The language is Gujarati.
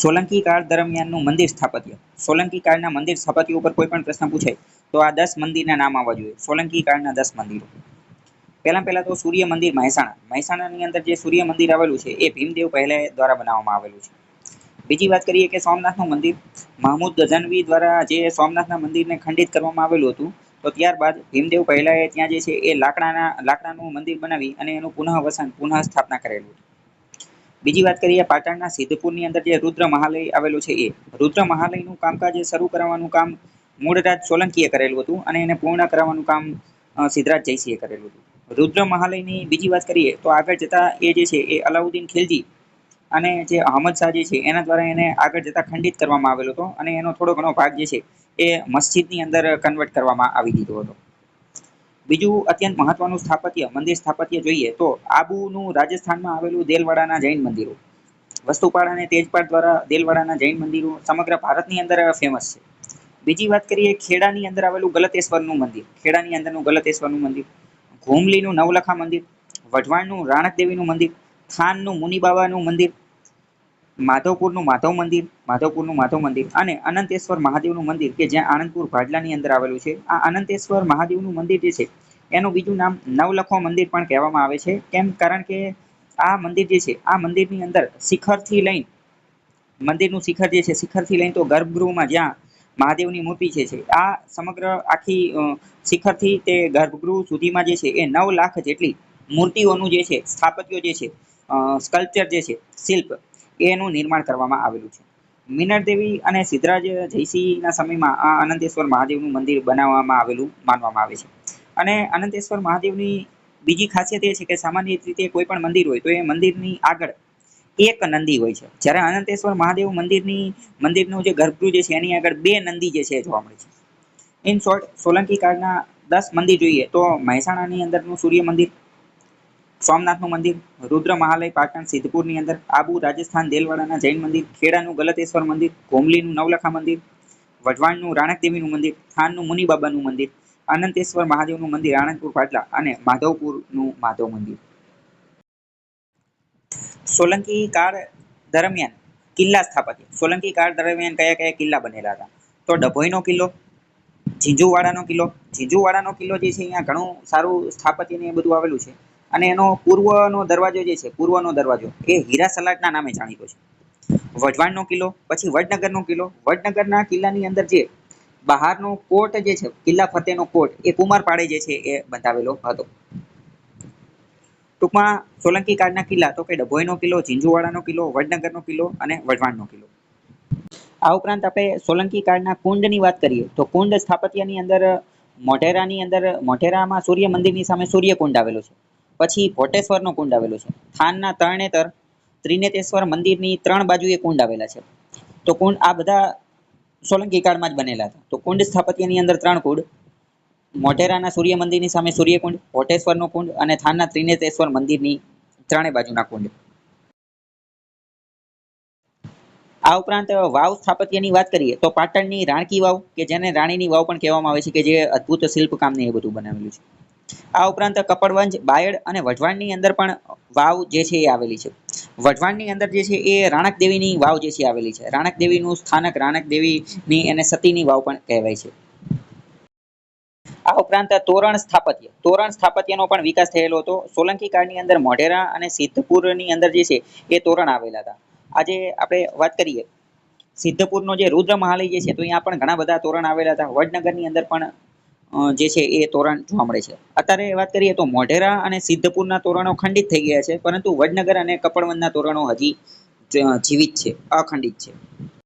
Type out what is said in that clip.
સોલંકી કાળ દરમિયાનનું મંદિર સ્થાપત્ય. સોલંકી કાળના મંદિર સ્થાપત્ય ઉપર કોઈ પણ પ્રશ્ન પૂછાય, તો આ દસ મંદિરના નામ આવવા જોઈએ. સોલંકી કાળના દસ મંદિરો. પહેલા પહેલા તો સૂર્ય મંદિર મહેસાણા. મહેસાણાની અંદર જે સૂર્ય મંદિર આવેલું છે, એ ભીમદેવ પહેલા દ્વારા બનાવવામાં આવેલું છે. બીજી વાત કરીએ કે સોમનાથનું મંદિર, મહમૂદ ગઝનવી દ્વારા જે સોમનાથના મંદિરને ખંડિત કરવામાં આવેલું હતું, તો ત્યારબાદ ભીમદેવ પહેલાએ ત્યાં જે છે એ લાકડાના, લાકડાનું મંદિર બનાવી અને એનું પુનઃ વસન પુનઃ સ્થાપના કરેલું હતું. બીજી વાત કરીએ પાટણના સિદ્ધપુરની અંદર જે રુદ્ર મહાલય આવેલું છે એ, રુદ્ર મહાલયનું કામકાજ શરૂ કરવાનું કામ મૂળરાજ સોલંકીએ કરેલું હતું અને એને પૂર્ણ કરાવવાનું કામ સિદ્ધરાજ જયસિંહે કરેલું હતું. રુદ્ર મહાલયની બીજી વાત કરીએ, તો આગળ જતા એ જે છે એ અલાઉદ્દીન ખિલજી અને જે અહમદ શાહ જે છે, એના દ્વારા એને આગળ જતા ખંડિત કરવામાં આવેલો હતો અને એનો થોડો ઘણો ભાગ જે છે એ મસ્જિદની અંદર કન્વર્ટ કરવામાં આવી દીધો હતો. બીજું અત્યંત મહત્વનું સ્થાપત્ય, મંદિર સ્થાપત્ય જોઈએ તો આબુનું રાજસ્થાનમાં આવેલું દેલવાડાના જૈન મંદિરો. વસ્તુપાળ અને તેજપાળ દ્વારા દેલવાડાના જૈન મંદિરો સમગ્ર ભારતની અંદર ફેમસ છે. બીજી વાત કરીએ, ખેડાની અંદર આવેલું ગલતેશ્વરનું મંદિર. ખેડાની અંદરનું ગલતેશ્વરનું મંદિર. ઘોમલીનું નવલખા મંદિર. વઢવાણનું રાણકદેવીનું મંદિર. થાનનું મુનિબાબાનું મંદિર. માધવપુરનું માધવ મંદિર, માધવપુરનું માધવ મંદિર અને અનંતેશ્વર મહાદેવનું મંદિર કે જ્યાં આણંદપુર ભાડલાની અંદર આવેલું છે. આ અનંતેશ્વર મહાદેવનું મંદિર જે છે, એનું બીજું નામ નવલખો મંદિર પણ કહેવામાં આવે છે. કેમ? કારણ કે આ મંદિર જે છે, આ મંદિરની અંદર શિખરથી લઈને મંદિરનું શિખર જે છે, શિખરથી લઈને તો ગર્ભગૃહમાં જ્યાં મહાદેવની મૂર્તિ છે છે, આ સમગ્ર આખી શિખરથી તે ગર્ભગૃહ સુધીમાં જે છે, એ નવ લાખ જેટલી મૂર્તિઓનું જે છે, સ્થાપત્યો જે છે સ્કલ્પચર જે છે, શિલ્પ એનું નિર્માણ કરવામાં આવેલું છે. મિનર દેવી અને સિદ્ધરાજ જયસિંહના સમયમાં આ અનંતેશ્વર મહાદેવનું મંદિર બનાવવામાં આવેલું માનવામાં આવે છે. અને અનંતેશ્વર મહાદેવની બીજી ખાસિયત એ છે કે સામાન્ય રીતે કોઈ પણ મંદિર હોય તો એ મંદિરની આગળ એક નંદી હોય છે. જ્યારે અનંતેશ્વર મહાદેવ મંદિરની, મંદિરનું જે ગર્ભગૃહ જે છે એની આગળ બે નંદી જે છે જોવા મળે છે. ઇન શોર્ટ સોલંકી કાળના દસ મંદિર જોઈએ તો મહેસાણાની અંદરનું સૂર્ય મંદિર સોમનાથનું મંદિર, રુદ્ર મહાલય, પાટણ, સિદ્ધપુરની અંદર, આબુ, રાજસ્થાન, દેલવાડાના જૈન મંદિર, ખેડાનું ગલતેશ્વર મંદિર કોમલીનું નવલખા મંદિર, વઢવાણનું રાણક દેવીનું મંદિર, થાનનું મુનિબાબાનું મંદિર અનંતેશ્વર મહાદેવનું મંદિર, આણંદપુર પાટલા અને માધવપુરનું માધવ મંદિર. સોલંકી કાળ દરમિયાન કિલ્લા સ્થાપત્ય. સોલંકી કાળ દરમિયાન કયા કયા કિલ્લા બનેલા હતા? તો ડભોઈનો કિલ્લો, ઝીંઝુવાડાનો કિલ્લો. ઝીંઝુવાડાનો કિલ્લો જે છે, અહીંયા ઘણું સારું સ્થાપત્ય ને એ બધું આવેલું છે. અને એનો પૂર્વનો દરવાજો જે છે, પૂર્વનો દરવાજો, એ હીરા સલાટના નામે જાણીતો છે. વઢવાણનો કિલ્લો, પછી વડનગરનો કિલ્લો. વડનગરના કિલ્લાની અંદર જે બહારનો કોટ જે છે, કિલ્લા ફતેહનો કોટ, એ કુમારપાડે જે છે, એ બંધાવેલો હતો. ટૂંકમાં સોલંકી કાળના કિલ્લા, તો કે ડભોઈનો કિલ્લો ઝીંઝુવાડાનો કિલ્લો, વડનગરનો કિલ્લો અને વઢવાણનો કિલ્લો. આ ઉપરાંત આપણે સોલંકી કાળના કુંડની વાત કરીએ, તો કુંડ સ્થાપત્યની અંદર મોઢેરાની અંદર, મોઢેરામાં સૂર્ય મંદિરની સામે સૂર્યકુંડ આવેલો છે. પછી ભોટેશ્વરનો કુંડ આવેલો છે. થાનના તરણેતર ત્રિનેતેશ્વર મંદિરની ત્રણ બાજુએ કુંડ આવેલા છે. તો કુંડ આ બધા સોલંકી કાળમાં જ બનેલા હતા. તો કુંડ સ્થાપત્યની અંદર ત્રણ કુંડ, મોઢેરાના સૂર્ય મંદિરની સામે સૂર્યકુંડ, ભોટેશ્વરનો કુંડ અને થાનના ત્રિનેતેશ્વર મંદિરની ત્રણે બાજુના કુંડ. આ ઉપરાંત વાવ સ્થાપત્યની વાત કરીએ તો પાટણની રાણકી વાવ, કે જેને રાણીની વાવ પણ કહેવામાં આવે છે, કે જે અદ્ભુત શિલ્પકામને એ બધું બનાવેલું છે. આ ઉપરાંત કપડવંજ, બાયડ અને વઢવાણની અંદર પણ વાવ જે છે એ આવેલી છે. વઢવાણની અંદર જે છે એ રાણક દેવીની વાવ જે છે આવેલી છે. રાણક દેવીનું સ્થાનક રાણક દેવીની એને સતીની વાવ પણ કહેવાય છે. આ ઉપરાંત તોરણ સ્થાપત્ય. તોરણ સ્થાપત્યનો પણ વિકાસ થયેલો હતો. સોલંકી કાળની અંદર મોઢેરા અને સિદ્ધપુરની અંદર જે છે એ તોરણ આવેલા હતા. આજે આપણે વાત કરીએ. સિદ્ધપુરનો જે રુદ્ર મહાલય જે છે, તો અહીંયા પણ ઘણા બધા તોરણ આવેલા હતા. વડનગરની અંદર પણ જે છે એ તોરણ જોવા મળે છે. અત્યારે વાત કરીએ તો મોઢેરા અને સિદ્ધપુરના તોરણો ખંડિત થઈ ગયા છે, પરંતુ વડનગર અને કપડવનના તોરણો હજી જીવિત છે, અખંડિત છે.